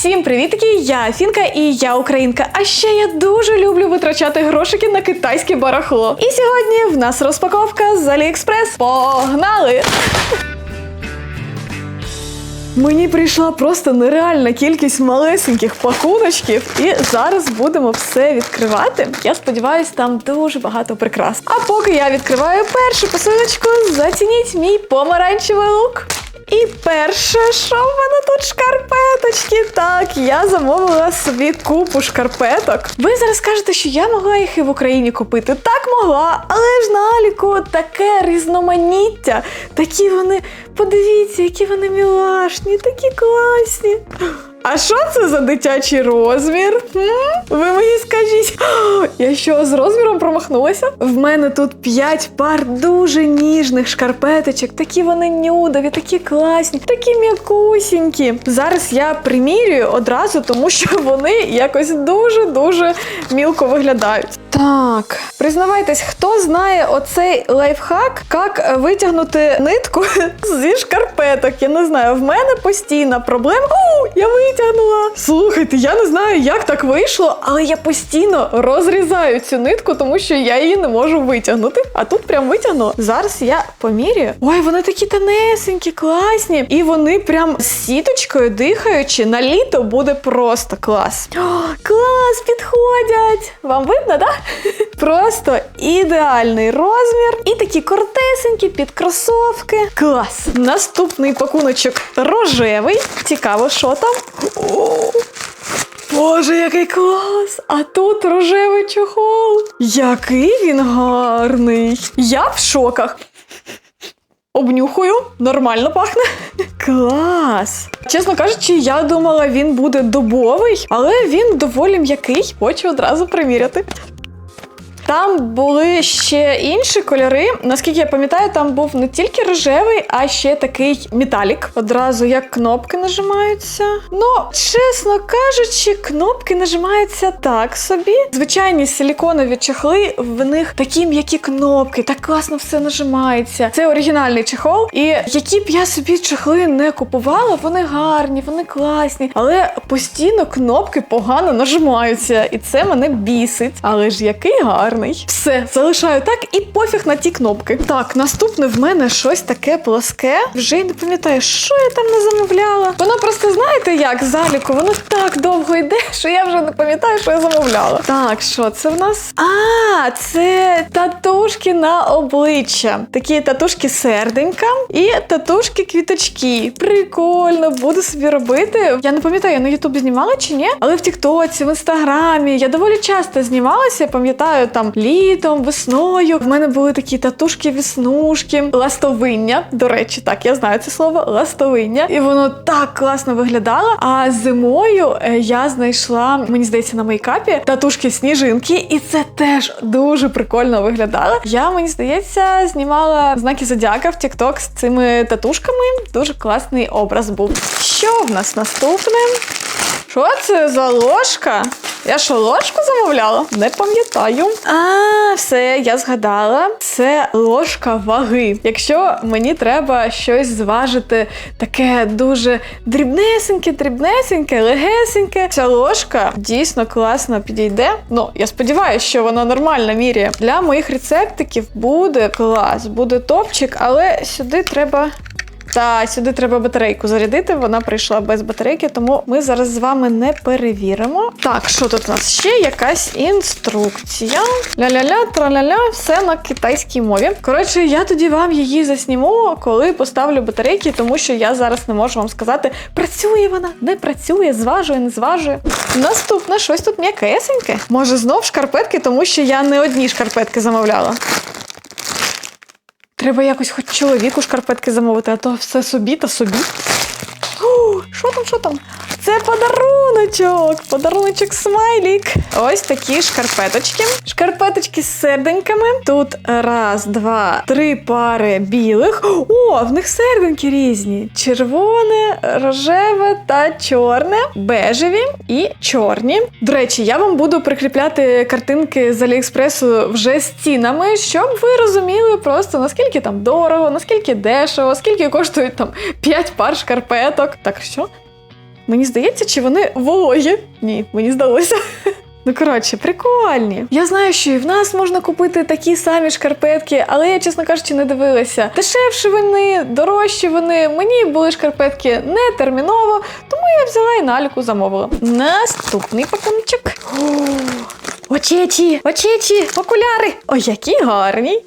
Всім привітки! Я Фінка і я українка. А ще я дуже люблю витрачати грошики на китайське барахло. І сьогодні в нас розпаковка з Аліекспрес. Погнали! Мені прийшла просто нереальна кількість малесеньких пакуночків, і зараз будемо все відкривати. Я сподіваюся, там дуже багато прикрас. А поки я відкриваю першу посилочку, зацініть мій помаранчевий лук. І перше, що в мене тут шкарпеточки. Так, я замовила собі купу шкарпеток. Ви зараз скажете, що я могла їх і в Україні купити. Так могла, але ж на Аліку таке різноманіття. Такі вони, подивіться, які вони мілашні, такі класні. А що це за дитячий розмір? Ви мені скажіть, я що з розміром промахнулася? В мене тут 5 пар дуже ніжних шкарпеточок. Такі вони нюдові, такі класні, такі м'якусінькі. Зараз я примірюю одразу, тому що вони якось дуже-дуже мілко виглядають. Так, признавайтесь, хто знає оцей лайфхак, як витягнути нитку зі шкарпеток? Я не знаю, в мене постійна проблема. О, я витягнула. Слухайте, я не знаю, як так вийшло, але я постійно розрізаю цю нитку, тому що я її не можу витягнути. А тут прям витягнула. Зараз я поміряю. Ой, вони такі тонесенькі, класні. І вони прям з сіточкою дихаючи, на літо буде просто клас. О, клас, підходять. Вам видно, так? Просто ідеальний розмір. І такі коротесенькі під кросовки. Клас. Наступний пакуночок рожевий. Цікаво, що там. О, Боже, який клас! А тут рожевий чохол. Який він гарний. Я в шоках. Обнюхую, нормально пахне. Клас! Чесно кажучи, я думала, він буде дубовий, але він доволі м'який. Хочу одразу приміряти. Там були ще інші кольори. Наскільки я пам'ятаю, там був не тільки рожевий, а ще такий металік. Одразу як кнопки нажимаються. Ну, чесно кажучи, кнопки нажимаються так собі. Звичайні силіконові чехли, в них такі м'які кнопки, так класно все нажимається. Це оригінальний чехол. І які б я собі чехли не купувала, вони гарні, вони класні, але постійно кнопки погано нажимаються, і це мене бісить. Але ж який гарний. Все, залишаю так і пофіг на ті кнопки. Так, наступне в мене щось таке плоске. Вже й не пам'ятаю, що я там не замовляла. Воно просто знаєте як заліку, воно так довго йде, що я вже не пам'ятаю, що я замовляла. Так, що це в нас? А, це татушки на обличчя. Такі татушки серденька і татушки квіточки. Прикольно, буду собі робити. Я не пам'ятаю, я на Ютубі знімала чи ні, але в Тіктоці, в інстаграмі я доволі часто знімалася. Я пам'ятаю там літом, весною. В мене були такі татушки-віснушки, ластовиння. До речі, так, я знаю це слово ластовиння. І воно так класно виглядало. А зимою е, я знайшла, мені здається, на мейкапі татушки сніжинки, і це теж дуже прикольно виглядало. Я, мені здається, знімала знаки зодіака в TikTok з цими татушками. Дуже класний образ був. Що в нас наступне? Що це за ложка? Я що, ложку замовляла? Не пам'ятаю. А, все, я згадала. Це ложка ваги. Якщо мені треба щось зважити, таке дуже дрібнесеньке, дрібнесеньке, легесеньке, ця ложка дійсно класно підійде. Ну, я сподіваюся, що вона нормально міряє. Для моїх рецептиків буде клас, буде топчик, але сюди треба. Та сюди треба батарейку зарядити. Вона прийшла без батарейки, тому ми зараз з вами не перевіримо. Так, що тут у нас ще якась інструкція. Ля-ля-ля, траля-ля, все на китайській мові. Коротше, я тоді вам її засніму, коли поставлю батарейки, тому що я зараз не можу вам сказати, працює вона, не працює, зважує, не зважує. Наступне щось тут м'якесеньке. Може, знов шкарпетки, тому що я не одні шкарпетки замовляла. Треба якось хоч чоловіку шкарпетки замовити, а то все собі та собі. Що там, що там? Це подаруночок! Подаруночок смайлік. Ось такі шкарпеточки. Шкарпеточки з серденьками. Тут раз, два, три пари білих. О, в них серденьки різні: червоне, рожеве та чорне, бежеві і чорні. До речі, я вам буду прикріпляти картинки з Аліекспресу вже з цінами, щоб ви розуміли просто наскільки там дорого, наскільки дешево, скільки коштують там 5 пар шкарпеток. Так що? Мені здається, чи вони вологі? Ні, мені здалося. Ну, коротше, прикольні. Я знаю, що і в нас можна купити такі самі шкарпетки, але я, чесно кажучи, не дивилася. Дешевші вони, дорожчі вони. Мені були шкарпетки не терміново, тому я взяла і наліку замовила. Наступний пакуночок. О, Очечі, очечі, окуляри. Ой, які гарні.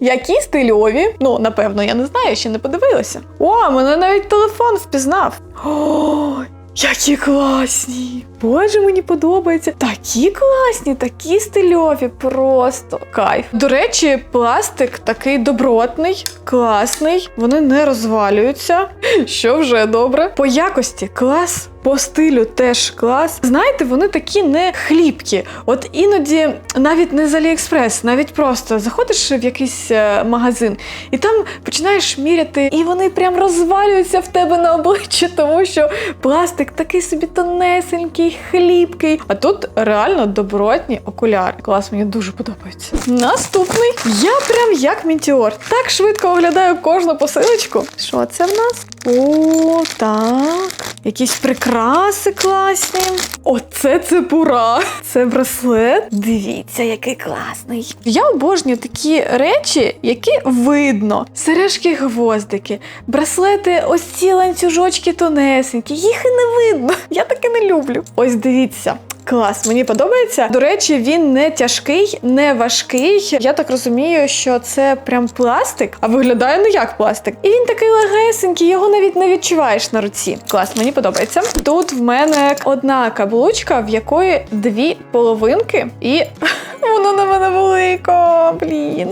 Які стильові? Ну, напевно, я не знаю, ще не подивилася. О, мене навіть телефон впізнав. О, які класні! Боже, мені подобається. Такі класні, такі стильові, просто кайф. До речі, пластик такий добротний, класний. Вони не розвалюються, що вже добре. По якості клас. По стилю теж клас. Знаєте, вони такі не хлібкі. От іноді навіть не з Аліекспрес, навіть просто заходиш в якийсь е, магазин і там починаєш міряти, і вони прям розвалюються в тебе на обличчі, тому що пластик такий собі тонесенький, хлібкий. А тут реально добротні окуляри. Клас, мені дуже подобається. Наступний. Я прям як мінтіор. Так швидко оглядаю кожну посилочку. Що це в нас? О, так. Якісь прикраси класні. Оце це пура. Це браслет. Дивіться, який класний. Я обожнюю такі речі, які видно. Сережки гвоздики, браслети, ось ці ланцюжочки тонесенькі. Їх і не видно. Я таке не люблю. Ось дивіться. Клас, мені подобається. До речі, він не тяжкий, не важкий. Я так розумію, що це прям пластик, а виглядає не як пластик. І він такий легесенький, його навіть не відчуваєш на руці. Клас, мені подобається. Тут в мене одна каблучка, в якої дві половинки, і вона на мене велика. Блін.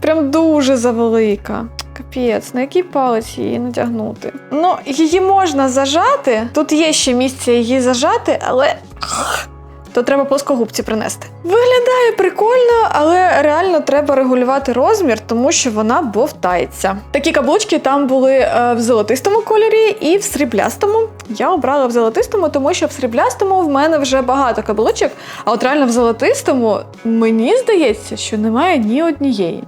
Прям дуже завелика. Капець, на який палець її натягнути? Ну, її можна зажати. Тут є ще місце її зажати, але. То треба плоскогубці принести. Виглядає прикольно, але реально треба регулювати розмір, тому що вона бовтається. Такі каблучки там були е, в золотистому кольорі і в сріблястому. Я обрала в золотистому, тому що в сріблястому в мене вже багато каблучок, а от реально в золотистому мені здається, що немає ні однієї.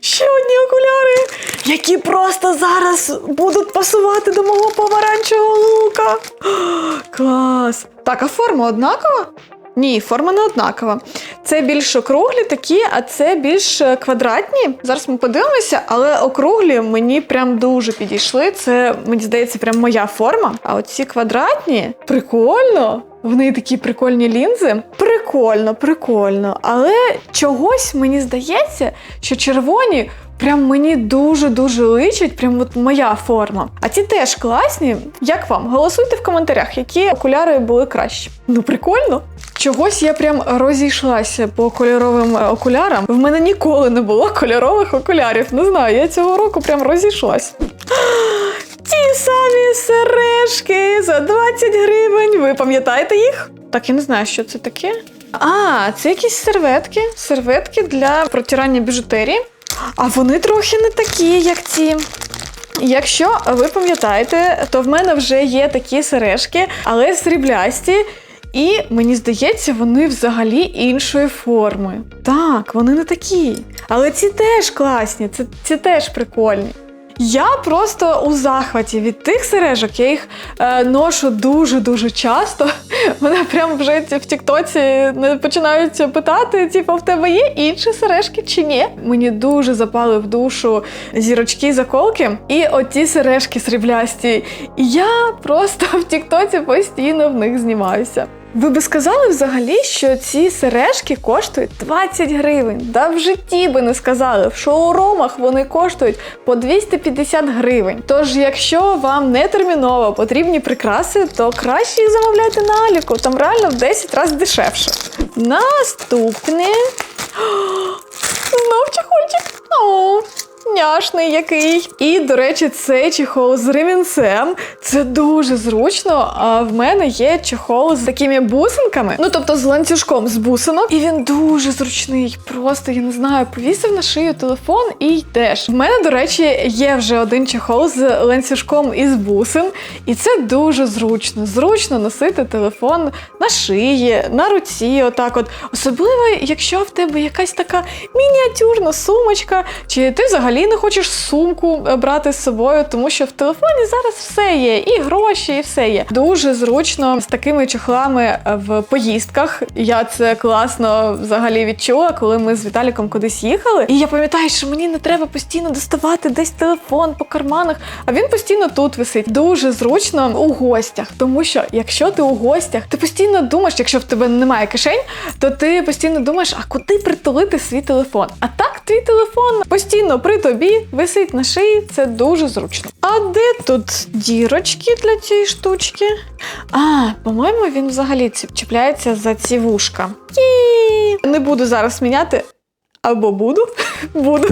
Ще одні окуляри, які просто зараз будуть пасувати до мого помаранчевого лука. Клас! Так, а форма однакова? Ні, форма не однакова. Це більш округлі такі, а це більш е, квадратні. Зараз ми подивимося, але округлі мені прям дуже підійшли. Це, мені здається, прям моя форма. А оці квадратні прикольно. В неї такі прикольні лінзи. Прикольно, прикольно. Але чогось мені здається, що червоні прям мені дуже-дуже личать, прям от моя форма. А ці теж класні. Як вам? Голосуйте в коментарях, які окуляри були кращі. Ну, прикольно. Чогось я прям розійшлася по кольоровим е, окулярам. В мене ніколи не було кольорових окулярів. Не знаю, я цього року прям розійшлась. Ті самі сережки за 20 гривень. Ви пам'ятаєте їх? Так, я не знаю, що це таке. А, це якісь серветки. Серветки для протирання біжутерії. А вони трохи не такі, як ці. Якщо ви пам'ятаєте, то в мене вже є такі сережки, але сріблясті. І мені здається, вони взагалі іншої форми. Так, вони не такі. Але ці теж класні, ці, ці теж прикольні. Я просто у захваті від тих сережок, я їх е, ношу дуже-дуже часто. Мене прям вже в Тіктоці починають питати: типу, в тебе є інші сережки чи ні? Мені дуже запали в душу зірочки заколки, і оті сережки сріблясті. І я просто в Тіктоці постійно в них знімаюся. Ви би сказали взагалі, що ці сережки коштують 20 гривень. Да в житті би не сказали. В шоурумах вони коштують по 250 гривень. Тож, якщо вам не терміново потрібні прикраси, то краще їх замовляйте на Аліку. Там реально в 10 разів дешевше. Наступне. Знов чехольчик. О, няшний який. І, до речі, цей чехол з ремінцем. Це дуже зручно. А в мене є чехол з такими бусинками, ну тобто з ланцюжком з бусинок. І він дуже зручний. Просто я не знаю, повісив на шию телефон і йдеш. В мене, до речі, є вже один чехол з ланцюжком із бусин, і це дуже зручно. Зручно носити телефон на шиї, на руці, отак от. Особливо, якщо в тебе якась така мініатюрна сумочка, чи ти взагалі не хочеш сумку е, брати з собою, тому що в телефоні зараз все є, і гроші, і все є. Дуже зручно з такими чохлами е, в поїздках. Я це класно взагалі відчула, коли ми з Віталіком кудись їхали. І я пам'ятаю, що мені не треба постійно доставати десь телефон по карманах, а він постійно тут висить. Дуже зручно у гостях, тому що якщо ти у гостях, ти постійно думаєш, якщо в тебе немає кишень, то ти постійно думаєш, а куди притулити свій телефон? А так твій телефон постійно при тобі висить на шиї. Це дуже зручно. А де тут дірочки для цієї штучки? А, по-моєму, він взагалі чіпляється за ці вушка. Не буду зараз міняти. Або буду, буду.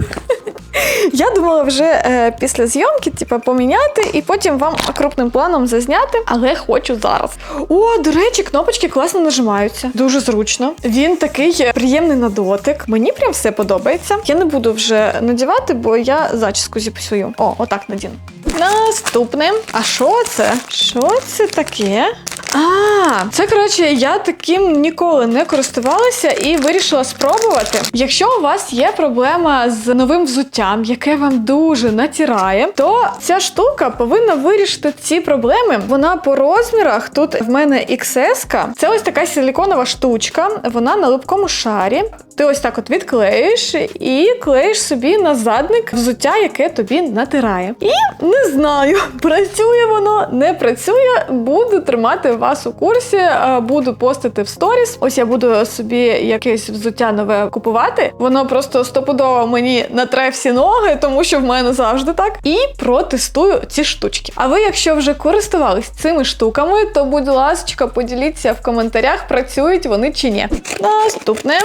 Я думала вже е, після зйомки, типу, поміняти і потім вам крупним планом зазняти, але хочу зараз. О, до речі, кнопочки класно нажимаються. Дуже зручно. Він такий е, приємний на дотик. Мені прям все подобається. Я не буду вже надівати, бо я зачіску зіпсую. О, отак надіну. Наступне. А що це? Що це таке? А, це коротше, я таким ніколи не користувалася і вирішила спробувати. Якщо у вас є проблема з новим взуттям, яке вам дуже натирає, то ця штука повинна вирішити ці проблеми. Вона по розмірах тут в мене XS. Це ось така силіконова штучка. Вона на липкому шарі. Ти ось так от відклеїш і клеїш собі на задник взуття, яке тобі натирає. І не знаю, працює воно, не працює. Буду тримати вас у курсі, е, буду постити в сторіс. Ось я буду собі якесь взуття нове купувати. Воно просто стопудово мені натре всі ноги, тому що в мене завжди так. І протестую ці штучки. А ви, якщо вже користувались цими штуками, то будь ласка, поділіться в коментарях, працюють вони чи ні. Наступне.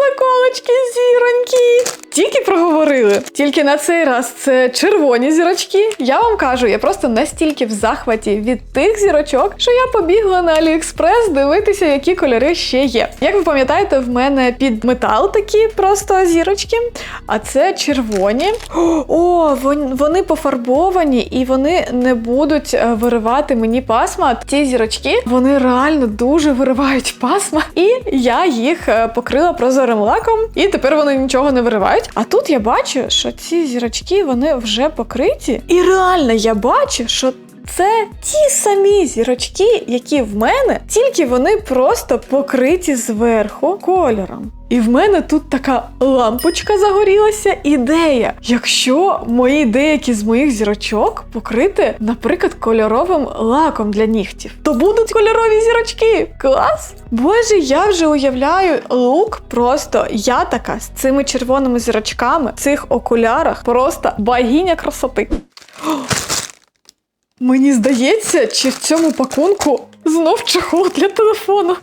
Заколочки, зіроньки. Тільки проговорили. Тільки на цей раз це червоні зірочки. Я вам кажу, я просто настільки в захваті від тих зірочок, що я побігла на Аліекспрес дивитися, які кольори ще є. Як ви пам'ятаєте, в мене під метал такі просто зірочки, а це червоні. О, вони пофарбовані і вони не будуть е, виривати мені пасма. Ті зірочки вони реально дуже виривають пасма, і я їх е, покрила прозорим лаком, і тепер вони нічого не виривають. А тут я бачу, що ці зірочки вони вже покриті, і реально я бачу, що. Це ті самі зірочки, які в мене, тільки вони просто покриті зверху кольором. І в мене тут така лампочка загорілася. Ідея. Якщо мої деякі з моїх зірочок покрити, наприклад, кольоровим лаком для нігтів, то будуть кольорові зірочки. Клас! Боже, я вже уявляю лук. Просто я така з цими червоними зірочками, в цих окулярах, просто богиня красоти. Мені здається, чи в цьому пакунку знов чехол для телефону.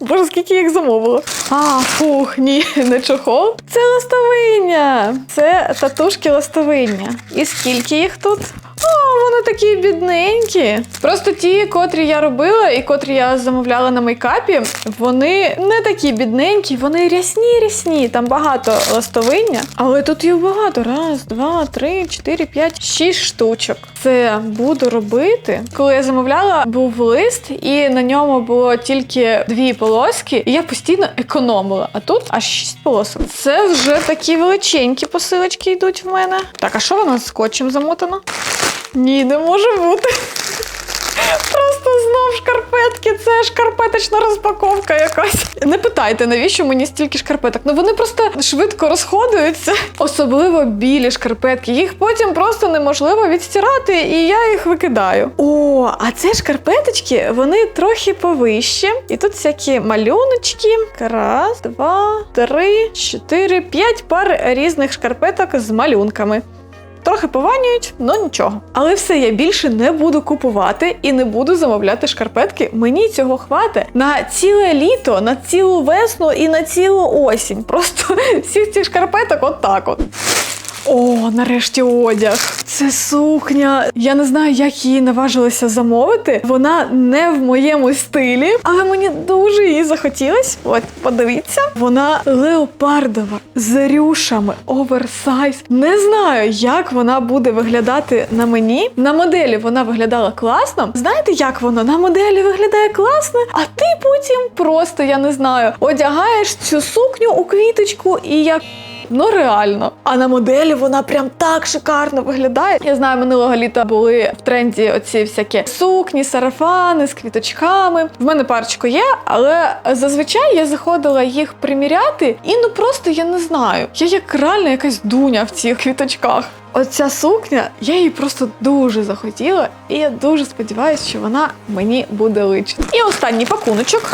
Боже, скільки їх замовила. А, фух, ні, не чохол. Це ластовиння. Це татушки ластовиння. І скільки їх тут? О, вони такі бідненькі. Просто ті, котрі я робила і котрі я замовляла на мейкапі, вони не такі бідненькі, вони рясні, рясні. Там багато ластовиння. Але тут їх багато. Раз, два, три, чотири, п'ять, шість штучок. Це буду робити. Коли я замовляла, був лист, і на ньому було тільки дві полоски, і я постійно економила. А тут аж шість полосок. Це вже такі величенькі посилочки йдуть в мене. Так, а що воно скотчем замотано? Ні, не може бути. Просто знов шкарпетки, це шкарпеточна розпаковка якась. Не питайте, навіщо мені стільки шкарпеток. Ну вони просто швидко розходуються, особливо білі шкарпетки. Їх потім просто неможливо відстирати, і я їх викидаю. О, а це шкарпеточки, вони трохи повище. І тут всякі малюночки. Раз, два, три, чотири, п'ять пар різних шкарпеток з малюнками. Трохи пованюють, але нічого. Але все, я більше не буду купувати і не буду замовляти шкарпетки. Мені цього хватить на ціле літо, на цілу весну і на цілу осінь. Просто всіх цих шкарпеток отак от. О, нарешті одяг. Це сукня. Я не знаю, як її наважилися замовити. Вона не в моєму стилі, але мені дуже її захотілось. От, подивіться, вона леопардова з рюшами, оверсайз. Не знаю, як вона буде виглядати на мені. На моделі вона виглядала класно. Знаєте, як воно на моделі виглядає класно? А ти потім просто я не знаю, одягаєш цю сукню у квіточку і як Ну реально. А на моделі вона прям так шикарно виглядає. Я знаю, минулого літа були в тренді оці всякі сукні, сарафани з квіточками. В мене парочку є, але зазвичай я заходила їх приміряти, і ну просто я не знаю. Я як реально якась дуня в цих квіточках. Оця сукня, я її просто дуже захотіла, і я дуже сподіваюся, що вона мені буде личити. І останній пакуночок.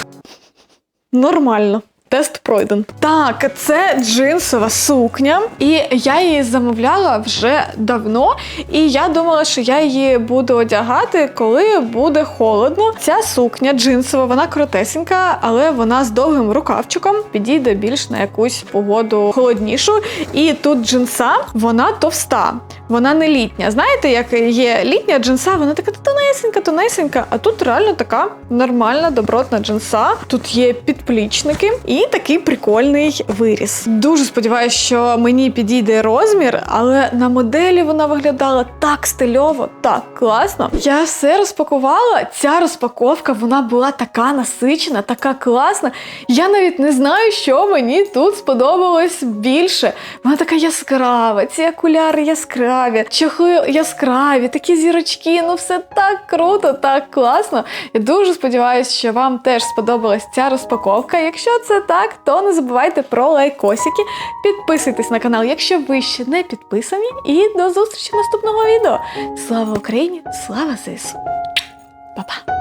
Нормально. Тест пройден. Так, це джинсова сукня, і я її замовляла вже давно. І я думала, що я її буду одягати, коли буде холодно. Ця сукня джинсова, вона коротесенька, але вона з довгим рукавчиком підійде більш на якусь погоду холоднішу. І тут джинса, вона товста, вона не літня. Знаєте, як є літня джинса, вона така тонесенька, тонесенька. А тут реально така нормальна, добротна джинса. Тут є підплічники і такий прикольний виріс. Дуже сподіваюся, що мені підійде розмір, але на моделі вона виглядала так стильово, так класно. Я все розпакувала. Ця розпаковка вона була така насичена, така класна. Я навіть не знаю, що мені тут сподобалось більше. Вона така яскрава, ці окуляри яскраві, чохли яскраві, такі зірочки. Ну все так круто, так класно. Я дуже сподіваюся, що вам теж сподобалась ця розпаковка. Якщо це так, то не забувайте про лайкосики. Підписуйтесь на канал, якщо ви ще не підписані. І до зустрічі наступного відео. Слава Україні! Слава ЗСУ! Па-па!